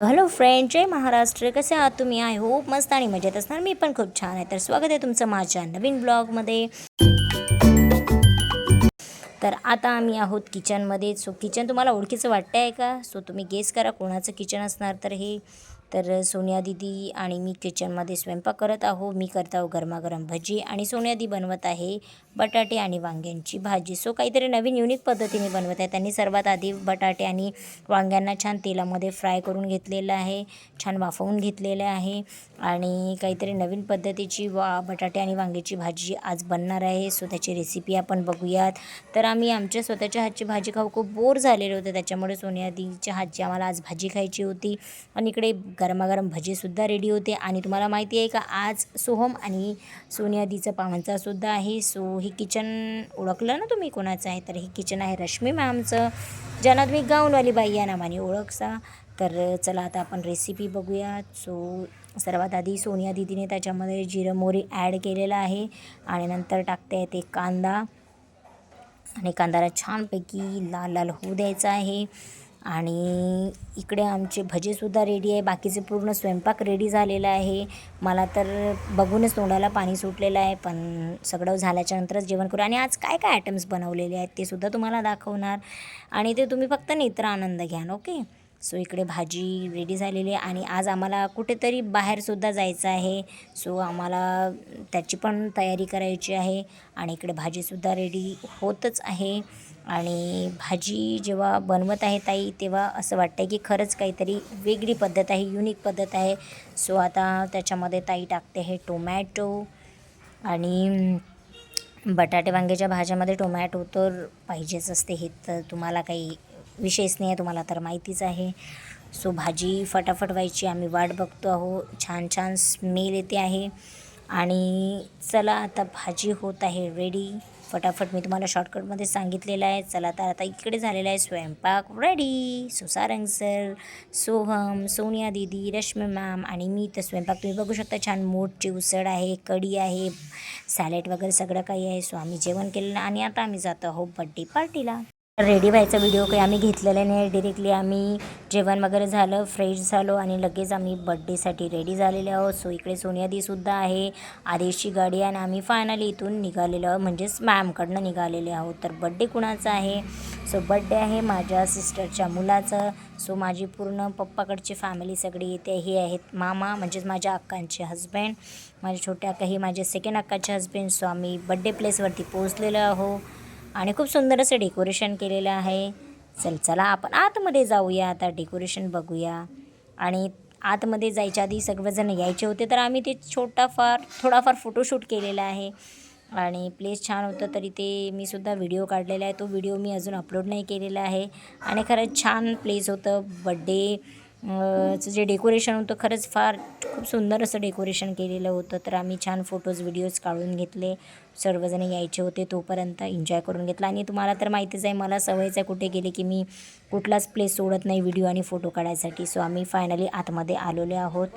Hello friend जय महाराष्ट्र. कसे आहात तुम्ही? आय होप मस्त आणि मजेत असणार. मी पण खूप छान आहे. तर स्वागत आहे तुमचं माझ्या नवीन ब्लॉगमध्ये तर आता आम्ही आहोत किचनमध्ये सो किचन तुम्हाला ओळखीचं वाटतं आहे का? सो तुम्ही गेस करा कोणाचं किचन असणार. तर हे तर सोनिया दिदी आणि मी किचनमध्ये स्वयंपाक करत आहो मी करत आहो गरमागरम भजी आणि सोनिया दी बनवत आहे बटाटे आणि वांग्यांची भाजी. सो काहीतरी नवीन युनिक पद्धतीने बनवत आहे. त्यांनी सर्वात आधी बटाटे आणि वांग्यांना छान तेलामध्ये फ्राय करून घेतलेलं आहे. छान वाफवून घेतलेलं आहे. आणि काहीतरी नवीन पद्धतीची वा बटाटे आणि वांग्याची भाजी आज बनणार आहे. सो त्याची रेसिपी आपण बघूयात. तर आम्ही आमच्या स्वतःच्या हातची भाजी खाऊ. खूप बोर झालेले होते. त्याच्यामुळे सोनियादीच्या हातची आम्हाला आज भाजी खायची होती. आणि इकडे गरमागरम भजीसुद्धा रेडी होते. आणि तुम्हाला माहिती आहे का आज सोहम आणि सोनियादीचं पाहुणचासुद्धा आहे. सो हे किचन ओळखलं ना तुम्ही कोणाचं आहे? तर हे किचन आहे रश्मी मॅमचं ज्यांना तुम्ही गाऊनवाली बाई या नावाने ओळखसा तर चला आता आपण रेसिपी बघूया सो सर्वात आधी सोनिया दिदीने त्याच्यामध्ये जिरं मोहरी ॲड केलेलं आहे. आणि नंतर टाकते आहे ते कांदा. आणि कांद्याला छानपैकी लाल लाल होऊ द्यायचा आहे. आणि इकडे आमचे भजेसुद्धा रेडी आहे. बाकीचे पूर्ण स्वयंपाक रेडी झालेला आहे. मला तर बघूनच तोंडाला पाणी सुटलेलं आहे पण सगळं झाल्याच्या नंतरच जेवण करू. आणि आज काय काय आयटम्स बनवलेले आहेत ते सुद्धा तुम्हाला दाखवणार. आणि ते तुम्ही फक्त नेत्र आनंद घ्या ओके सो इकडे भाजी रेडी झालेली आहे आणि आज आम्हाला कुठेतरी बाहेरसुद्धा जायचं आहे. सो आम्हाला त्याची पण तयारी करायची आहे आणि इकडे भाजीसुद्धा रेडी होतच आहे. आणि भाजी जेव्हा बनवत आहे ताई तेव्हा असं वाटतं आहे की खरंच काहीतरी वेगळी पद्धत आहे युनिक पद्धत आहे. सो आता त्याच्यामध्ये ताई टाकते आहे टोमॅटो आणि बटाटे वांग्याच्या भाज्यामध्ये टोमॅटो तर पाहिजेच असते. हे तर तुम्हाला काही विशेष नाही आहे तुम्हाला तर माहितीच आहे. सो भाजी फटाफट व्हायची आम्ही वाट बघतो आहो. छान छान स्मेल येते आहे. आणि चला आता भाजी होत आहे रेडी फटाफट मी तुम्हाला शॉर्टकटमध्ये सांगितलेलं आहे. चला तर आता इकडे झालेला आहे स्वयंपाक. रेडी सुसारंग सर सोहम सोनिया दीदी रश्मी मॅम आणि मी तर स्वयंपाक. तुम्ही बघू शकता छान मोठची उसळ आहे कढी आहे सॅलेड वगैरे सगळं काही आहे. सो आम्ही जेवण केलेलं आणि आता आम्ही जातो आहोत बड्डे पार्टीला रेडी व्हायचा व्हिडिओ काही आम्ही घेतलेला नाही. डिरेक्टली आम्ही जेवण वगैरे झालं फ्रेश झालो आणि लगेच आम्ही बड्डेसाठी रेडी झालेले आहोत. सो इकडे सोनियादीसुद्धा आहे. आदेशची गाडी आणि आम्ही फायनली इथून निघालेलो आहोत. म्हणजेच मॅमकडनं निघालेले आहोत. तर बड्डे कुणाचा आहे? सो बड्डे आहे माझ्या सिस्टरच्या मुलाचं. सो माझी पूर्ण पप्पाकडची फॅमिली सगळी येते हे आहेत. मामा म्हणजेच माझ्या अक्कांचे हजबंड माझ्या छोट्या अक्का हे माझे सेकंड अक्काचे हजबंड सो आम्ही बड्डे प्लेसवरती पोहोचलेलो आहो आणि खूप सुंदर असं डेकोरेशन केलेलं आहे. चल चला आपण आतमध्ये जाऊया. आता डेकोरेशन बघूया. आणि आतमध्ये जायच्या आधी सगळेजण यायचे होते तर आम्ही ते छोटा फार थोडाफार फोटोशूट केलेला आहे. आणि प्लेस छान होतं तरी ते मी सुद्धा व्हिडिओ काढलेला आहे. तो व्हिडिओ मी अजून अपलोड नाही केलेला आहे. आणि खरंच छान प्लेस होतं. बड्डे चं जे डेकोरेशन होतं खरंच फार खूप सुंदर असं डेकोरेशन केलेलं होतं. तर आम्ही छान फोटोज व्हिडिओज काढून घेतले. सर्वजण यायचे होते तोपर्यंत एन्जॉय करून घेतला. आणि तुम्हाला तर माहितीच आहे मला सवयच आहे कुठे गेले की मी कुठलाच प्लेस सोडत नाही व्हिडिओ आणि फोटो काढायसाठी. सो आम्ही फायनली आतमध्ये आलेलो आहोत.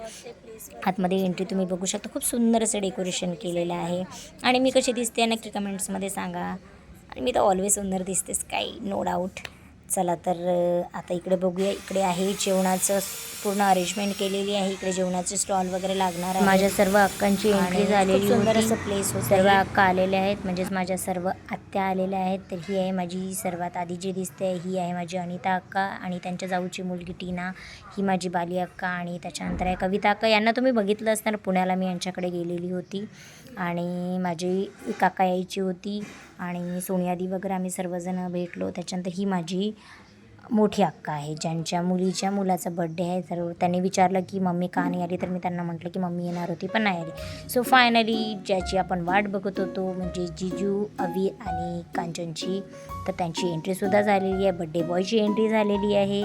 आतमध्ये एंट्री तुम्ही बघू शकता. खूप सुंदर असं डेकोरेशन केलेलं आहे. आणि मी कशी दिसते नक्की कमेंट्समध्ये सांगा. आणि मी तर ऑलवेज सुंदर दिसतेच काही नो डाऊट चला तर आता इकडे बघूया. इकडे आहे जेवणाचं पूर्ण अरेंजमेंट केलेली आहे. इकडे जेवणाचे स्टॉल वगैरे लागणार आहे माझ्या सर्व अक्कांची एंट्री झालेली सुंदर असं प्लेस होतं सर्व अक्का आलेल्या आहेत. म्हणजेच माझ्या सर्व आत्या आलेल्या आहेत. तर ही आहे माझी सर्वात आधी जी दिसते ही आहे माझी अनिता अक्का आणि त्यांच्या जाऊची मुलगी टीना. ही माझी बाली अक्का आणि त्याच्यानंतर आहे कविता अक्का यांना तुम्ही बघितलं असणार. पुण्याला मी यांच्याकडे गेलेली होती. आणि माझी काका यायची होती. आणि सोनियादी वगैरे आम्ही सर्वजण भेटलो. त्याच्यानंतर ही माझी मोठी अक्का आहे. ज्यांच्या मुलीच्या मुलाचा बड्डे आहे तर त्यांनी विचारलं की मम्मी का नाही आली? तर मी त्यांना म्हटलं की मम्मी येणार होती पण नाही आली. सो फायनली ज्याची आपण वाट बघत होतो म्हणजे जिजू अवी आणि कांचनची तर त्यांची एंट्रीसुद्धा झालेली आहे. बड्डे बॉयची एंट्री झालेली आहे.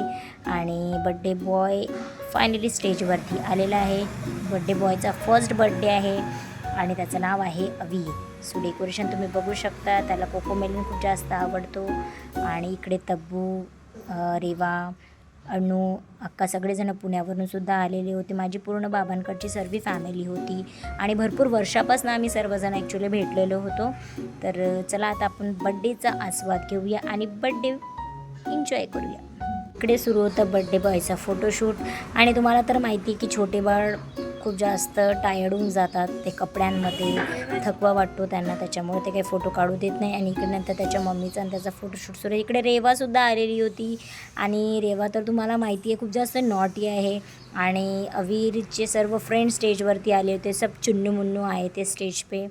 आणि बड्डे बॉय फायनली स्टेजवरती आलेला आहे. बड्डे बॉयचा फर्स्ट बड्डे आहे. आणि त्याचं नाव आहे अवी. सो डेकोरेशन तुम्ही बघू शकता. त्याला कोकोमेलिन खूप जास्त आवडतो. आणि इकडे तब्बू रेवा अणू अक्का सगळेजणं पुण्यावरून सुद्धा आलेले होते. माझी पूर्ण बाबांकडची सर्व फॅमिली होती. आणि भरपूर वर्षापासून आम्ही सर्वजण ॲक्च्युली भेटलेलो होतो. तर चला आता आपण बड्डेचा आस्वाद घेऊया आणि बड्डे एन्जॉय करूया. इकडे सुरू होतं बड्डे बॉयचा फोटोशूट आणि तुम्हाला तर माहिती आहे की छोटे बाळ खूप जास्त टायर्ड होऊन जातात. ते कपड्यांमध्ये थकवा वाटतो त्यांना त्याच्यामुळे ते काही फोटो काढू देत नाही. आणि इकडे नंतर त्याच्या मम्मीचा आणि त्याचा फोटोशूट सुरू आहे. इकडे रेवासुद्धा आलेली होती. आणि रेवा तर तुम्हाला माहिती आहे खूप जास्त नॉटी आहे. आणि अवीरचे सर्व फ्रेंड स्टेजवरती आले होते. सब चुन्नू मुन्नू आहे ते स्टेज पे.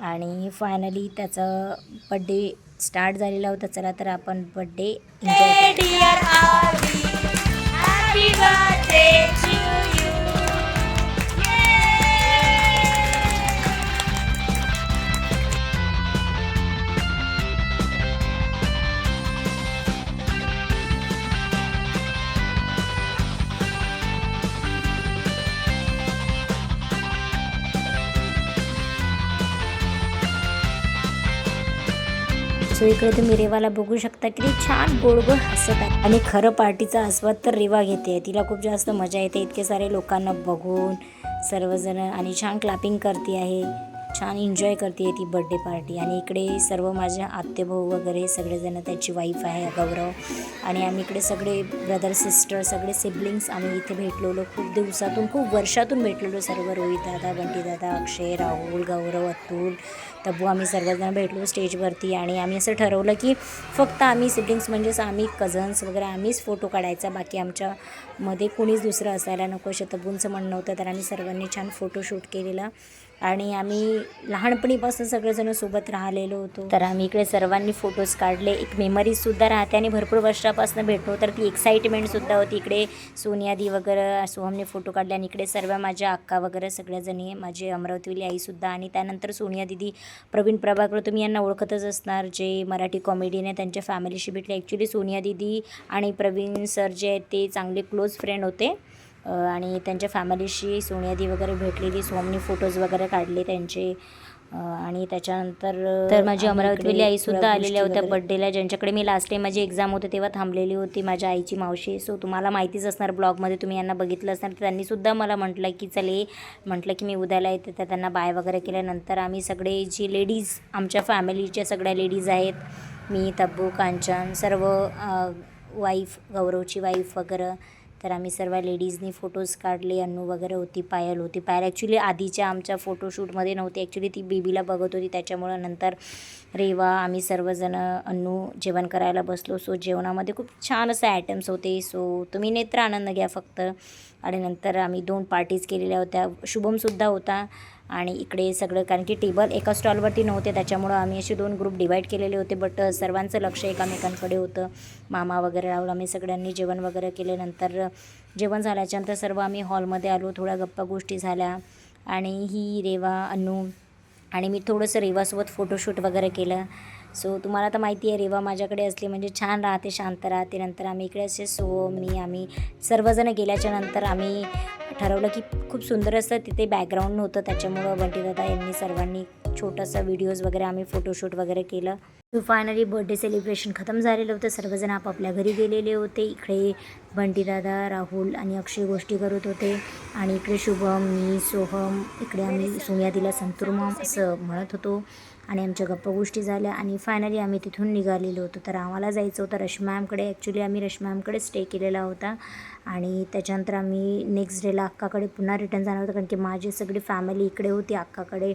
आणि फायनली त्याचा बड्डे स्टार्ट झालेला होता. चला तर आपण बड्डे एन्जॉय सो इकडे तुम्ही रेवाला बघू शकता किती छान गोड गोड हसत आहे. आणि खरं पार्टीचा आस्वाद तर रेवा घेते तिला खूप जास्त मजा येते. इतके सारे लोकांना बघून सर्वजण आणि छान क्लॅपिंग करते आहे. छान एन्जॉय करते ती बड्डे पार्टी. आणि इकडे सर्व माझ्या आत्तेभाऊ वगैरे सगळेजण त्याची वाईफ आहे गौरव. आणि आम्ही इकडे सगळे ब्रदर सिस्टर सगळे सिबलिंग्स आम्ही इथे भेटलेलो. खूप दिवसातून खूप वर्षातून भेटलेलो सर्व. रोहित दादा बंटी दादा अक्षय राहुल गौरव अतुल तब्बू आम्ही सर्वजण भेटलो स्टेजवरती आणि आम्ही असं ठरवलं की फक्त आम्ही सिबलिंग्स म्हणजेच आम्ही कझन्स वगैरे आम्हीच फोटो काढायचा. बाकी आमच्यामध्ये कोणीच दुसरं असायला नको. असे तब्बूंचं म्हणणं होतं तर आम्ही सर्वांनी छान फोटोशूट केलेला. आणि आम्ही लहानपणीपासून सगळेजण सोबत राहिलेलो होतो. तर आम्ही इकडे सर्वांनी फोटोज काढले. एक मेमरीजसुद्धा राहते आणि भरपूर वर्षापासून भेटलो. तर ती एक्साइटमेंटसुद्धा होती. इकडे सोनियादी वगैरे सोहमने फोटो काढले आणि इकडे सर्व माझ्या अक्का वगैरे सगळ्याजणी माझी अमरावतीवली आईसुद्धा आणि त्यानंतर सोनिया दिदी प्रवीण प्रभाकर तुम्ही यांना ओळखतच असणार. जे मराठी कॉमेडीने त्यांच्या फॅमिलीशी भेटले. ॲक्च्युली सोनिया दिदी आणि प्रवीण सर जे आहेत ते चांगले क्लोज फ्रेंड होते. आणि त्यांच्या फॅमिलीशी सोनियादी वगैरे भेटलेली सोमनी फोटोज वगैरे काढले त्यांचे. आणि त्याच्यानंतर तर माझी अमरावतीवली आई सुद्धा आलेल्या होत्या बड्डेला ज्यांच्याकडे मी लास्ट टाइम माझी एक्झाम होते तेव्हा थांबलेली होती माझ्या आईची मावशी. सो तुम्हाला माहितीच असणार ब्लॉगमध्ये तुम्ही यांना बघितलं असणार. तर त्यांनी सुद्धा मला म्हटलं की चल म्हटलं की मी उद्याला येते. तर त्यांना बाय वगैरे केल्यानंतर आम्ही सगळे जी लेडीज आमच्या फॅमिलीच्या सगळ्या लेडीज आहेत मी तब्बू कांचन सर्व वाईफ गौरवची वाईफ वगैरे तर आम्ही सर्व लेडीजनी फोटोज काढले. अन्नू वगैरे होती पायल होती. पायल ॲक्च्युली आधीच्या आमच्या फोटोशूटमध्ये नव्हती. ॲक्च्युली ती बेबीला बघत होती. त्याच्यामुळं नंतर रेवा आम्ही सर्वजण अन्नू जेवण करायला बसलो. सो जेवणामध्ये खूप छान असे आयटम्स होते. सो तुम्ही नेत्र आनंद घ्या फक्त. आणि नंतर आम्ही दोन पार्टीज केलेल्या होत्या. शुभमसुद्धा होता. आणि इकडे सगळं कारण की टेबल एका स्टॉलवरती नव्हते त्याच्यामुळं आम्ही असे दोन ग्रुप डिवाईड केलेले होते बट सर्वांचं लक्ष एकामेकांकडे होतं. मामा वगैरे राहुल आम्ही सगळ्यांनी जेवण वगैरे केल्यानंतर नंतर जेवण झाल्याच्यानंतर सर्व आम्ही हॉलमध्ये आलो थोड्या गप्पा गोष्टी झाल्या. आणि ही रेवा अनु आणि मी थोडंसं रेवासोबत फोटोशूट वगैरे केलं. सो तुम्हाला तर माहिती आहे रेवा माझ्याकडे असली म्हणजे छान राहते शांत राहते. नंतर आम्ही इकडे असे सो मी आम्ही सर्वजण गेल्याच्यानंतर आम्ही ठरवलं की खूप सुंदर असं तिथे बॅकग्राऊंड होतं त्याच्यामुळं बंटीदादा यांनी सर्वांनी छोटंसं व्हिडिओज वगैरे आम्ही फोटोशूट वगैरे केलं. फायनली बर्थडे सेलिब्रेशन खतम झालेलं होतं. सर्वजण आपापल्या घरी गेलेले होते. इकडे बंटीदादा राहुल आणि अक्षय गोष्टी करत होते. आणि इकडे शुभम मी सोहम इकडे आम्ही सोनियादीला संतुर्म असं म्हणत होतो. आणि आमच्या गप्पा गोष्टी झाल्या आणि फायनली आम्ही तिथून निघालेलो होतो. तर आम्हाला जायचं होतं. रश्मॅमकडे ॲक्च्युली आम्ही रश्मॅमकडे स्टे केलेला होता. आणि त्याच्यानंतर आम्ही नेक्स्ट डेला अक्काकडे पुन्हा रिटर्न जाणार होतं कारण की माझी सगळी फॅमिली इकडे होती अक्काकडे.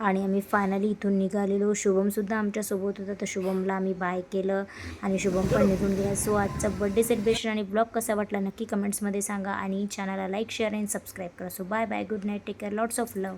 आणि आम्ही फायनली इथून निघालेलो. शुभमसुद्धा आमच्यासोबत होता तर शुभमला आम्ही बाय केलं आणि शुभम पण निघून गेला. सो आजचा बड्डे सेलिब्रेशन आणि ब्लॉग कसा वाटला नक्की कमेंट्समध्ये सांगा आणि चॅनलला लाईक शेअर आणि सबस्क्राईब करा. So bye bye good night take care lots of love